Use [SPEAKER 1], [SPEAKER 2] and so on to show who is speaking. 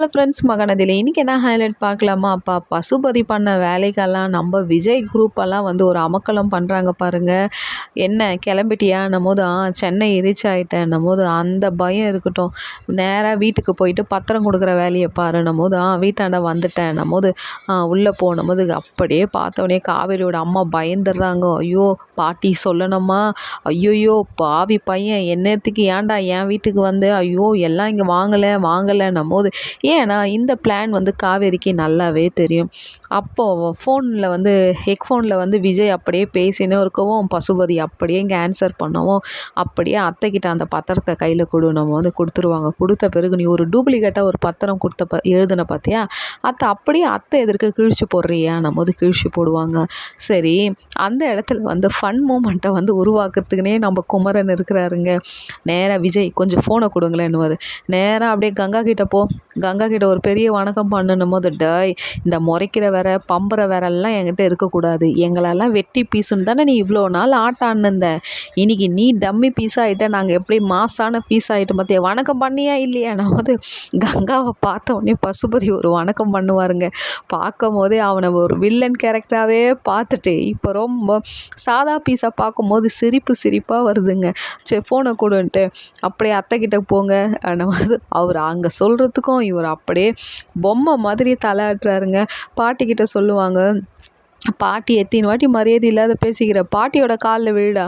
[SPEAKER 1] Hello friends மகனதில் இன்றைக்கி என்ன highlight பார்க்கலாமா? அப்பா பசுபதி பண்ண வேலைக்கெல்லாம் நம்ம விஜய் குரூப்பெல்லாம் வந்து ஒரு அமக்கலம் பண்ணுறாங்க பாருங்கள் என்ன கிளம்பிட்டியா போது ஆ சென்னை ரீச் ஆகிட்டேன்னும் போது அந்த பயம் இருக்கட்டும். நேராக வீட்டுக்கு போயிட்டு பத்திரம் கொடுக்குற வேலையை பாருன்னும் போது ஆ வீட்டாண்ட வந்துட்டேன்னும் போது உள்ளே போனும் போது அப்படியே பார்த்தோன்னே காவேரியோட அம்மா பயந்துடுறாங்க. ஐயோ பாட்டி சொல்லணுமா? ஐயோயோ பாவி பையன் என்னத்துக்கு ஏன்டா என் வீட்டுக்கு வந்து? ஐயோ எல்லாம் இங்கே வாங்கலை வாங்கலைன்னும் போது ஏன்னா இந்த பிளான் வந்து காவேரிக்கு நல்லாவே தெரியும். அப்போது ஃபோனில் வந்து ஹெக் ஃபோனில் வந்து விஜய் அப்படியே பேசினே இருக்கவும் பசுபதி அப்படியே இங்கே ஆன்சர் பண்ணவும். அப்படியே அத்தைக்கிட்ட அந்த பத்திரத்தை கையில் கொடு நம்ம வந்து கொடுத்துருவாங்க. கொடுத்த பிறகு நீ ஒரு டூப்ளிகேட்டாக ஒரு பத்திரம் கொடுத்த ப எழுதின பார்த்தியா அத்தை அப்படியே அத்தை எதிர்க்க கிழிச்சு போடுறியா? நம்ம வந்து கிழிச்சு போடுவாங்க. சரி அந்த இடத்துல வந்து ஃபன் மூமெண்ட்டை வந்து உருவாக்குறதுக்குனே நம்ம குமரன் இருக்கிறாருங்க. நேராக விஜய் கொஞ்சம் ஃபோனை கொடுங்களேன்னுவார் நேராக அப்படியே கங்கா கிட்டே போ. கங்கா கிட்ட ஒரு பெரிய வணக்கம் பண்ணணும் போது டாய் இந்த முறைக்கிற வேற பம்புற வேறெல்லாம் என்கிட்ட இருக்கக்கூடாது. எங்களெல்லாம் வெட்டி பீஸுன்னு தானே நீ இவ்வளோ நாள் இருந்தேன் இன்னைக்கு நீ டம்மி பீஸ் ஆகிட்ட நாங்கள் எப்படி மாசான பீஸ் ஆகிட்டு பார்த்தியா வணக்கம் பண்ணியா இல்லையா? நான் வந்து கங்காவை பார்த்த உடனே பசுபதி ஒரு வணக்கம் பண்ணுவாருங்க. பார்க்கும் போதே அவனை ஒரு வில்லன் கேரக்டராகவே பார்த்துட்டு இப்போ ரொம்ப சாதா பீஸாக பார்க்கும்போது சிரிப்பு சிரிப்பாக வருதுங்க. சரி ஃபோனை கொடுன்ட்டு அப்படியே அத்தைக்கிட்ட போங்க. அவர் அங்கே சொல்கிறதுக்கும் இவர் அப்படியே பொம்மை மாதிரி தலையாட்டுறாருங்க. பாட்டிக்கிட்ட சொல்லுவாங்க பாட்டி எத்தின வாட்டி மரியாதை இல்லாத பேசிக்கிற? பாட்டியோட காலில் விழுடா.